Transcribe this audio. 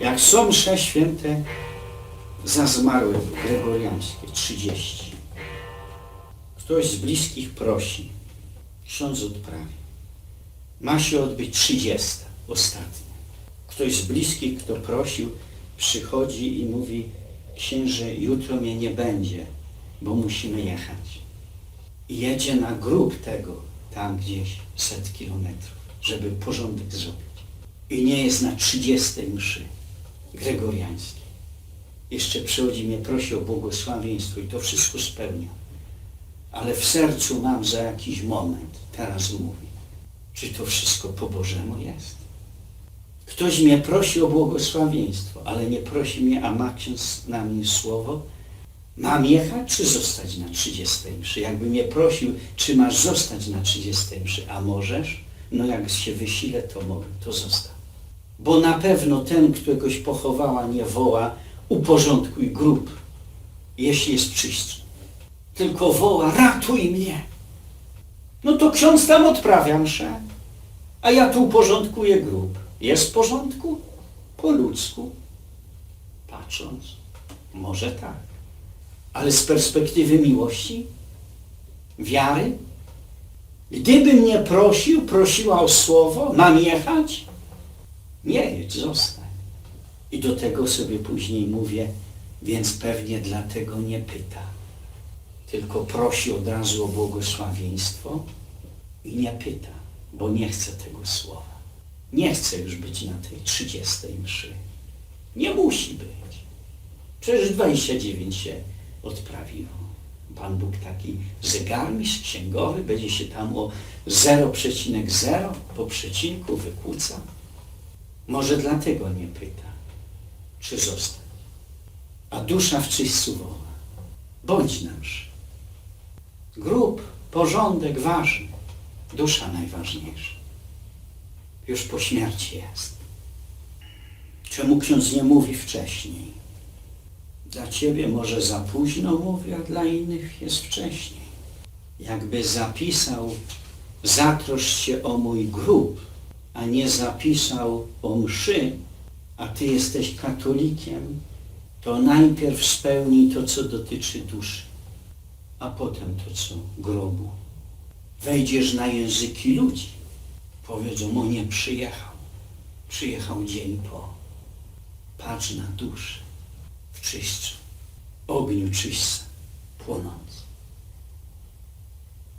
Jak są msze święte za zmarłych gregoriańskie, 30. Ktoś z bliskich prosi, ksiądz odprawi. Ma się odbyć 30, ostatnia. Ktoś z bliskich, kto prosił, przychodzi i mówi, księże, jutro mnie nie będzie, bo musimy jechać. I jedzie na grób tego, tam gdzieś set kilometrów, żeby porządek zrobić. I nie jest na 30 mszy gregoriańskiej. Jeszcze przychodzi mnie, prosi o błogosławieństwo i to wszystko spełnia. Ale w sercu mam za jakiś moment, teraz mówię, czy to wszystko po Bożemu jest? Ktoś mnie prosi o błogosławieństwo, ale nie prosi mnie, a ma ksiądz na mnie słowo, mam jechać czy zostać na 30 mszy? Jakby mnie prosił, czy masz zostać na 30 mszy, a możesz? No jak się wysilę, to mogę, to zostaw. Bo na pewno ten, któregoś pochowała, nie woła, uporządkuj grób, jeśli jest czyśćny. Tylko woła, ratuj mnie. No to ksiądz tam odprawia mszę, a ja tu uporządkuję grób. Jest w porządku? Po ludzku. Patrząc, może tak. Ale z perspektywy miłości, wiary, gdyby mnie prosił, prosiła o słowo, mam jechać? Nie jedź, zostań. I do tego sobie później mówię, więc pewnie dlatego nie pyta, tylko prosi od razu o błogosławieństwo i nie pyta, bo nie chce tego słowa. Nie chce już być na tej 30 mszy. Nie musi być. Przecież 29 się odprawiło. Pan Bóg taki zegarmistrz księgowy będzie się tam o 0,0 po przecinku wykłócał. Może dlatego nie pyta, czy zostać. A dusza w czyśćcu woła. Bądź nasz. Grób, porządek ważny. Dusza najważniejsza. Już po śmierci jest. Czemu ksiądz nie mówi wcześniej? Dla ciebie może za późno mówi, a dla innych jest wcześniej. Jakby zapisał, zatroszcz się o mój grób, a nie zapisał o mszy, a ty jesteś katolikiem, to najpierw spełnij to, co dotyczy duszy, a potem to, co grobu. Wejdziesz na języki ludzi. Powiedzą, o nie przyjechał. Przyjechał dzień po. Patrz na duszę w czyśćcu, ogniu czyśćca płonącej.